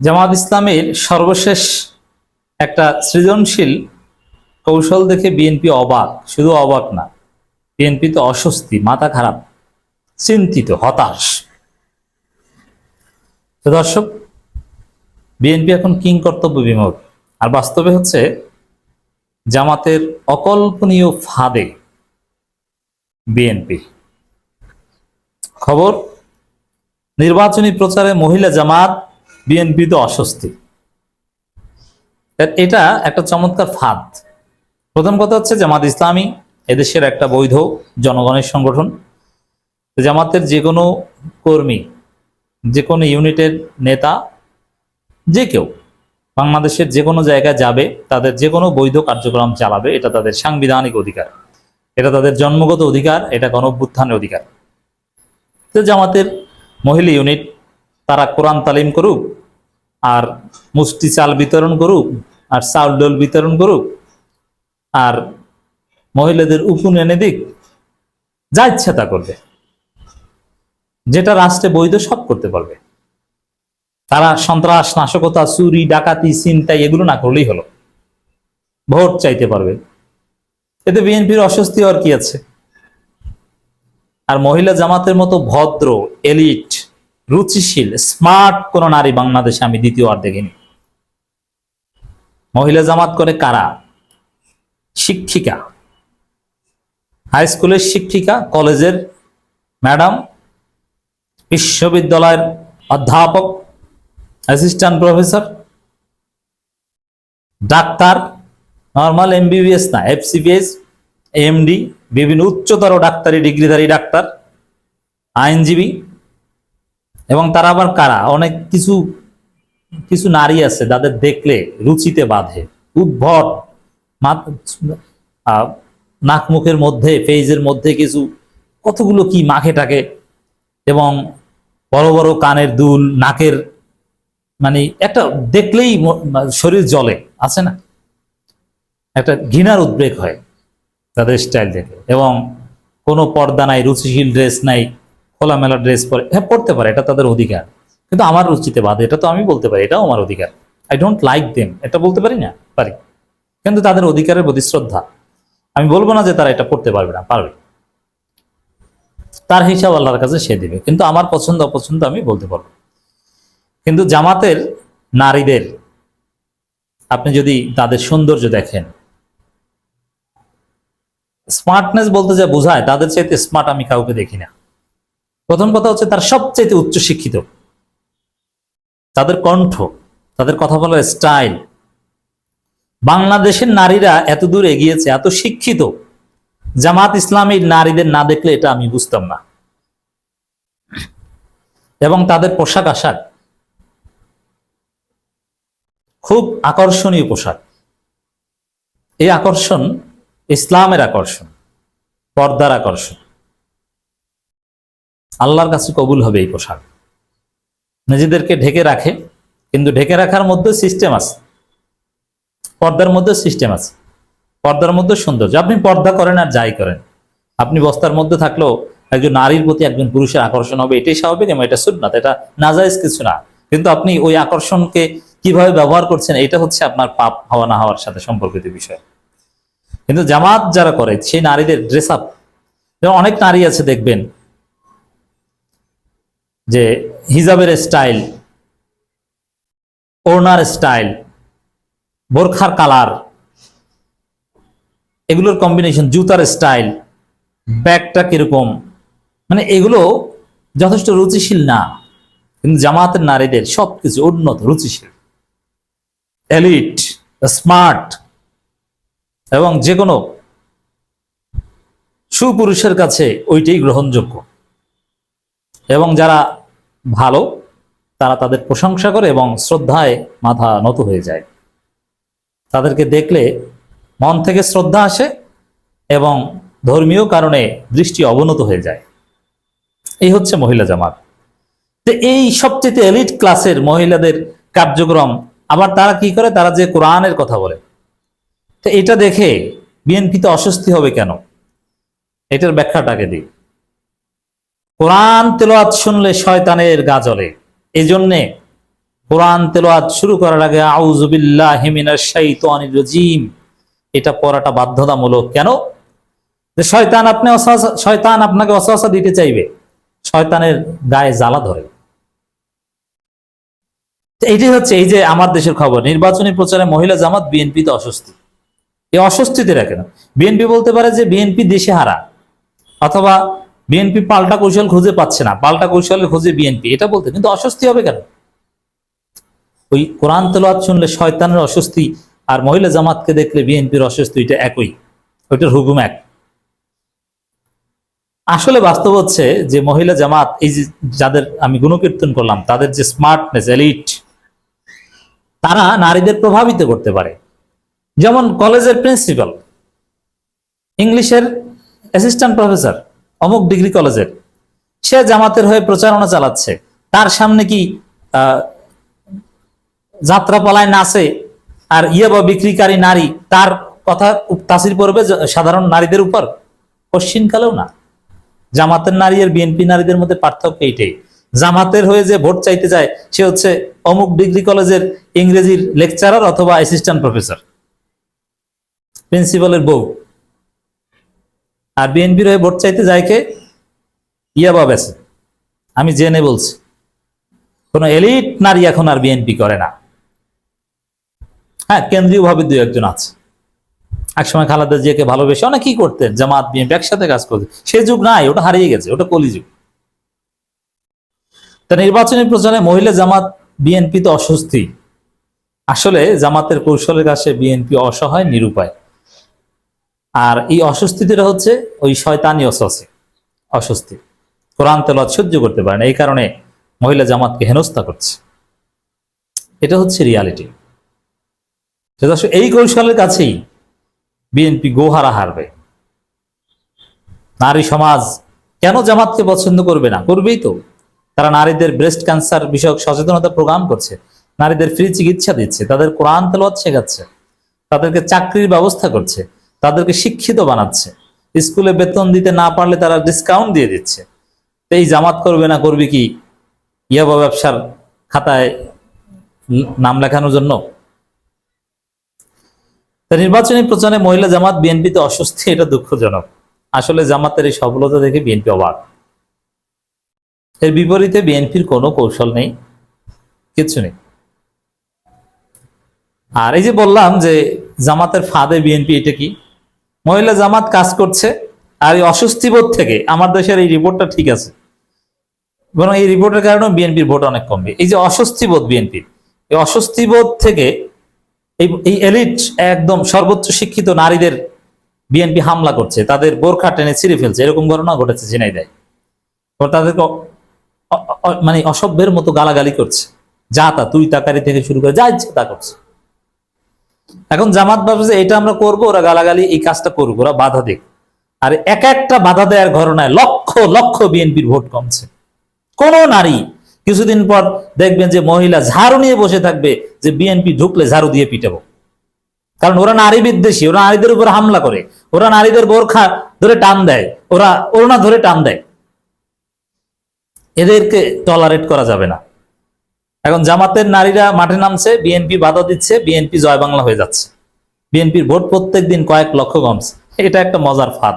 জামাত ইসলামের সর্বশেষ একটা সৃজনশীল কৌশল দেখে বিএনপি অবাক। শুধু অবাক না, বিএনপি তো অস্বস্তি, মাথা খারাপ, চিন্তিত, হতাশ। দর্শক, বিএনপি এখন কিং কর্তব্য বিমুখ আর বাস্তবে হচ্ছে, জামাতের অকল্পনীয় ফাঁদে বিএনপি। খবর, নির্বাচনী প্রচারে মহিলা জামাত বিএনপি তো অস্বস্তি। এটা একটা চমৎকার ফাঁদ। প্রথম কথা হচ্ছে জামাত ইসলামী এদেশের একটা বৈধ জনগণের সংগঠন। জামাতের যে কোনো কর্মী, যে কোনো ইউনিটের নেতা, যে কেউ বাংলাদেশের যে কোনো জায়গায় যাবে, তাদের যে কোনো বৈধ কার্যক্রম চালাবে, এটা তাদের সাংবিধানিক অধিকার। এটা তাদের জন্মগত অধিকার, এটা গণভ্যুত্থানের অধিকার। তো জামাতের মহিলা ইউনিট, তারা কোরআন তালিম করুক আর মুষ্টি চাল বিতরণ করুক, আর চাউল ডোল বিতরণ করুক, আর মহিলাদের উকুন এনে দিক, যা ইচ্ছা তা করবে। যেটা রাষ্ট্রে বৈধ সব করতে পারবে। তারা সন্ত্রাস, নাশকতা, চুরি, ডাকাতি চিন্তাই এগুলো না করলেই হলো। ভোট চাইতে পারবে। এতে বিএনপির অস্বস্তি হওয়ার কি আছে? আর মহিলা জামাতের মতো ভদ্র, এলিট রুচিশীল স্মার্ট কোন নারী বাংলাদেশে আমি দ্বিতীয় আর দেখিনি। মহিলা জামাত করে কারা? শিক্ষিকা। হাই স্কুলের শিক্ষিকা, কলেজের ম্যাডাম বিশ্ববিদ্যালয়ের অধ্যাপক assistant professor doctor normal MBBS না এফসিবিএস এমডি বিভিন্ন উচ্চতর ডাক্তারি, ডিগ্রিধারী ডাক্তার, আইনজীবী এবং তারা আবার কারা? অনেক কিছু কিছু নারী আছে যাদের দেখলে রুচিতে বাঁধে। উদ্ভট নাক মুখের মধ্যে ফেজের মধ্যে কিছু, কতগুলো কি মাখে টাকে এবং বড় বড় কানের দুল, নাকের মানে একটা দেখলেই শরীর জলে আছে না? একটা ঘৃণার উদ্বেগ হয় তাদের স্টাইল দেখে। এবং কোনো পর্দা নাই, রুচিশীল ড্রেস নাই খোলামেলা ড্রেস পরে হ্যাঁ পড়তে পারে, এটা তাদের অধিকার। কিন্তু আমার রুচিতে বাদে, এটা তো আমি বলতে পারি, এটাও আমার অধিকার। আই ডোন্ট লাইক দেম এটা বলতে পারি না? পারি। কিন্তু তাদের অধিকারের প্রতি শ্রদ্ধা। আমি বলব না যে তারা এটা করতে পারবে না, পারবে। তার হিসাব আল্লাহর কাছে সে দিবে। কিন্তু আমার পছন্দ, অপছন্দ আমি বলতে পারব। কিন্তু জামাতের নারীদের, আপনি যদি তাদের সৌন্দর্য দেখেন স্মার্টনেস বলতে যা বোঝায়, তাদের চাইতে স্মার্ট আমি কাউকে দেখি না। প্রথম কথা হচ্ছে তার সবচাইতে উচ্চ শিক্ষিত তাদের কণ্ঠ, তাদের কথা বলার স্টাইল। বাংলাদেশের নারীরা এত দূর এগিয়েছে, এত শিক্ষিত। জামাত ইসলামী নারীদের না দেখলে এটা আমি বুঝতাম না। এবং তাদের পোশাক আশাক। খুব আকর্ষণীয় পোশাক। এই আকর্ষণ ইসলামের আকর্ষণ, পর্দার আকর্ষণ। আল্লাহর কাছে কবুল হবে এই পোশাক। নিজেদেরকে ঢেকে রাখে, কিন্তু ঢেকে রাখার মধ্যে সিস্টেম আছে। পর্দার মধ্যে সিস্টেম আছে। পর্দার মধ্যে সৌন্দর্য। আপনি পর্দা করেন আর যাই করেন। আপনি বস্তার মধ্যে থাকলেও একজন নারীর প্রতি একজন পুরুষের আকর্ষণ হবে, এটাই স্বাভাবিক এবং এটা সুন্নাত। এটা নাজাইজ কিছু না। কিন্তু আপনি ওই আকর্ষণকে কীভাবে ব্যবহার করছেন, এটা হচ্ছে আপনার পাপ, হওয়া না হওয়ার সাথে সম্পর্কিত বিষয়। কিন্তু জামাত যারা করে, সেই নারীদের ড্রেস আপ অনেক নারী আছে, দেখবেন যে হিজাবের স্টাইল ওড়নার স্টাইল বোরখার কালার এগুলোর কম্বিনেশন জুতার স্টাইল ব্যাগটা কীরকম? মানে এগুলো যথেষ্ট রুচিশীল না, কিন্তু জামাতের নারীদের সবকিছু উন্নত, রুচিশীল। এলিট স্মার্ট এবং যে কোনো সুপুরুষের কাছে ওইটাই গ্রহণযোগ্য। এবং যারা ভালো, তারা তাদের প্রশংসা করে এবং শ্রদ্ধায় মাথা নত হয়ে যায়। তাদেরকে দেখলে মন থেকে শ্রদ্ধা আসে এবং ধর্মীয় কারণে দৃষ্টি অবনত হয়ে যায়। এই হচ্ছে মহিলা জামাত। তো এই সবচেয়ে এলিট ক্লাসের মহিলাদের কার্যক্রম, আবার তারা কি করে? তারা যে কোরআনের কথা বলে। তো এটা দেখে বিএনপিতে অস্বস্তি হবে কেন? এটার ব্যাখ্যাটাকে দিই। কোরআন তেলোয়াত শুনলে শয়তানের গা জ্বলে এই জন্যে কোরআন তেলাওয়াত শুরু করার আগে আউজুবিল্লাহি রাজিম। এটা পড়াটা বাধ্যতামূলক। কেন? যে শয়তান আপনি শয়তান আপনাকে অসহসা দিতে চাইবে। শয়তানের গায়ে জ্বালা ধরে। এইটাই হচ্ছে এই যে আমার দেশের খবর। নির্বাচনী প্রচারে মহিলা জামাত বিএনপিতে অস্বস্তি। এই অস্বস্তিতে রাখে না। বিএনপি বলতে পারে যে বিএনপি দেশে হারা। অথবা বিএনপি পাল্টা কৌশল খুঁজে পাচ্ছে না, পাল্টা কৌশলের খোঁজে বিএনপি এটা বলতে, কিন্তু অস্বস্তি হবে কেন? ওই কোরআন তেলাওয়াত শুনলে শয়তানের অস্বস্তি আর মহিলা জামাতকে দেখলে বিএনপির অস্বস্তি এটা একই, ওইটার হুকুম এক। আসলে বাস্তব হচ্ছে যে মহিলা জামাত, এই যে যাদের আমি গুণকীর্তন করলাম, তাদের যে স্মার্টনেস এলিট তারা নারীদের প্রভাবিত করতে পারে। যেমন কলেজের প্রিন্সিপাল ইংলিশের অ্যাসিস্ট্যান্ট প্রফেসর অমুক ডিগ্রি কলেজের। সে জামাতের হয়ে প্রচারণা চালাচ্ছে। তার সামনে কি যাত্রাপালায় নাচে আর ইয়ে বা বিক্রিকারী নারী, তার কথা তাসির পড়বে সাধারণ নারীদের উপর? কশ্চিনকালেও না। জামাতের নারী আর বিএনপি নারীদের মধ্যে পার্থক্য এইটাই। জামাতের হয়ে যে ভোট চাইতে যায়, সে হচ্ছে অমুক ডিগ্রি কলেজের ইংরেজির লেকচারার অথবা অ্যাসিস্ট্যান্ট প্রফেসর প্রিন্সিপালের বউ। আর বিএনপির হয়ে ভোট চাইতে যায় কে ইয়াবা বেছে। আমি জেনে বলছি, কোন এলিট নারী এখন আর বিএনপি করে না। হ্যাঁ কেন্দ্রীয় ভাবে দু একজন আছে। একসময় খালেদা জিয়াকে ভালোবেসে অনেকেই করতেন, জামাত, বিএনপি একসাথে কাজ করতে সে যুগ নাই, ওটা হারিয়ে গেছে, ওটা কলিযুগ। তা নির্বাচনী প্রচারে মহিলা জামাত বিএনপি তো অস্বস্তি। আসলে জামাতের কৌশলের কাছে বিএনপি অসহায়, নিরুপায়। আর এই অস্বস্তিটা হচ্ছে ওই শয়তানি অস্বস্তি অস্বস্তি। কোরআন তেলাওয়াত সহ্য করতে পারে এই কারণে মহিলা জামাতকে হেনস্থা করছে। এটা হচ্ছে রিয়ালিটি। এই কৌশলের কাছেই বিএনপি গোহারা হারবে। নারী সমাজ কেন জামাতকে পছন্দ করবে না? করবেই তো। তারা নারীদের ব্রেস্ট ক্যান্সার বিষয়ক সচেতনতা প্রোগ্রাম করছে, নারীদের ফ্রি চিকিৎসা দিচ্ছে, তাদের কোরআন তেলাওয়াত শেখাচ্ছে, তাদেরকে চাকরির ব্যবস্থা করছে। তাদেরকে শিক্ষিত বানাচ্ছে। স্কুলে বেতন দিতে না পারলে তারা ডিসকাউন্ট দিয়ে দিচ্ছে। এই জামাত করবে না, করবে কি? ইয়াবা ব্যবসার খাতায় নাম লেখানোর জন্য? নির্বাচনী প্রচারে মহিলা জামাত বিএনপিতে অস্বস্তি, এটা দুঃখজনক। আসলে জামাতের এই সফলতা দেখে বিএনপি অবাক। এর বিপরীতে বিএনপির কোনো কৌশল নেই, কিছু নেই। আর এই যে বললাম যে জামাতের ফাঁদে বিএনপি, এটা কি? মহিলা জামাত কাজ করছে আর এই অস্বস্তিবোধ থেকে আমার দেশের এই রিপোর্টটা ঠিক আছে। বরং এই রিপোর্টের কারণে বিএনপির ভোট অনেক কমবে। এই যে অস্বস্তিবোধ বিএনপির, এই অস্বস্তিবোধ থেকে এই এই এলিট একদম সর্বোচ্চ শিক্ষিত নারীদের বিএনপি হামলা করছে, তাদের বোরখা টেনে ছিঁড়ে ফেলছে, এরকম ঘটনা ঘটেছে জেনাই দেয়। তাদেরকে মানে অসভ্যের মতো গালাগালি করছে। যা তা তুই তাকারি থেকে শুরু করে যা ইচ্ছে তা করছে। এখন জামাত ভাবছে যে এটা আমরা করব, ওরা গালাগালি, এই কাজটা করব ওরা বাধা দিক। আর এক একটা বাধা দেওয়ার ঘটনায় লক্ষ লক্ষ বিএনপির ভোট কমছে। কোন নারী কিছুদিন পর দেখবেন যে মহিলা ঝাড়ু নিয়ে বসে থাকবে যে বিএনপি ঢুকলে ঝাড়ু দিয়ে পিটাবো। কারণ ওরা নারী বিদ্বেষী, ওরা নারীদের উপর হামলা করে, ওরা নারীদের বোরখা ধরে টান দেয়, ওরা ওড়না ধরে টান দেয়। এদেরকে টলারেট করা যাবে না। এখন জামাতের নারীরা মাঠে নামছে, বিএনপি বাধা দিচ্ছে, বিএনপি জয় বাংলা হয়ে যাচ্ছে। বিএনপির ভোট প্রত্যেক দিন কয়েক লক্ষ কমছে এটা একটা মজার ফাঁদ।